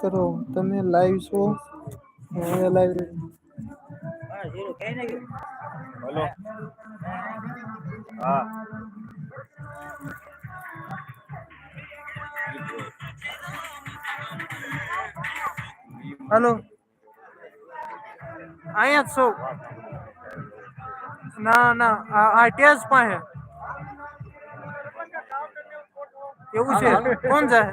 કરો તમે લાઈવ છો હું લાઈવ હલો હા હલો અહીંયા જ છું ના ના આ ટેજ પાસે એવું છે કોણ જાય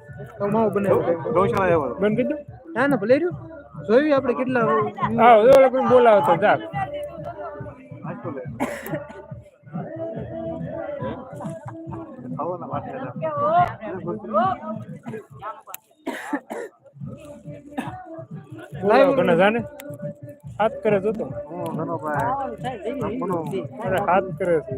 તો માવો બનાવ્યો ગૌશાળા એવો. બંધ કીધું? ના ના ભલે રહ્યું. જોયું આપણે કેટલા હા ઓલો કોઈ બોલાવો તો જા. ઘણા જાને હાથ કરે તો. હાથ કરે છે.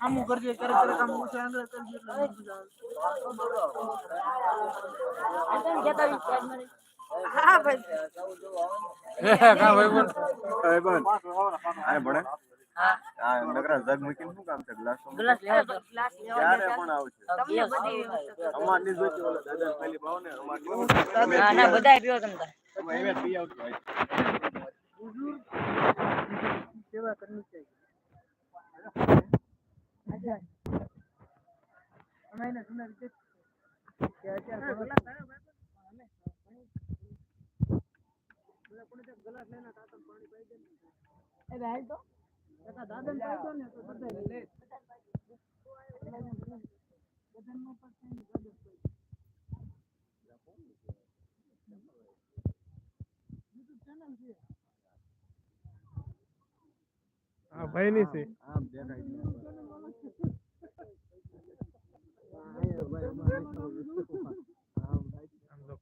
આમ કરજે કરે કરે કામ હું ચાંદ કરજે એટલે. હા ભાઈ એ બન આ ભણે આ નગરા જગ મૂકીને શું કામ છે ગ્લાસ ક્યારે પણ આવશે અમારની જોઈતી ઓલા દાદા પેલી ભાવ ને અમારની ના ના બધા પીવો તમે તાર. અમે એમ જ પી આવતું હોય. સેવા કરવી છે દાદા જ કહી. YouTube channel છે. હા ભાઈ ની છે.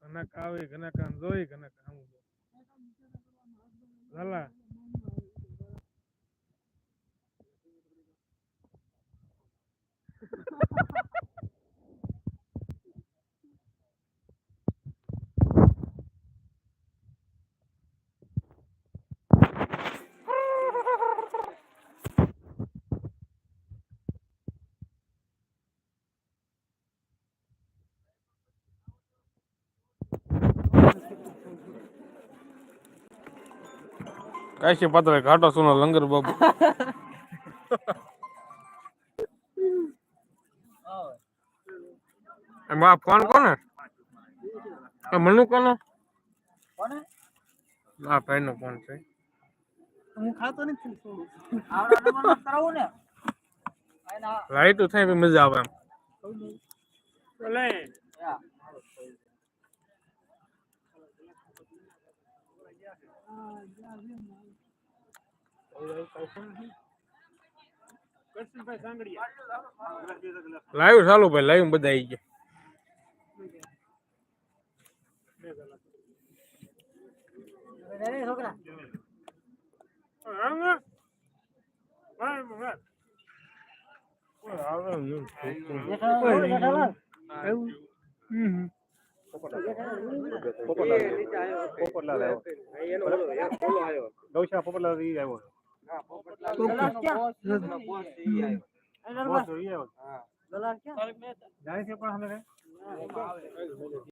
ઘણા કનક આવે કનક જોઈ કનક આમ લાલા કાશી પાત્ર ઘાટો સુનો લંગર બાબુ એમાં ફોન કોને એ મનુ કોનો આ ભાઈ નો ફોન છે હું ખાતો નથી થોડું. લાઈટ થાય પછી મજા આવે એમ લાઈવ ચાલુ ભાઈ લાઈવ બધા આવી ગયા છોકરા પોપટલાલ આવ્યો. ગૌશાળા પોપટલાલ ઈ આવ્યો. આવ્યો. પણ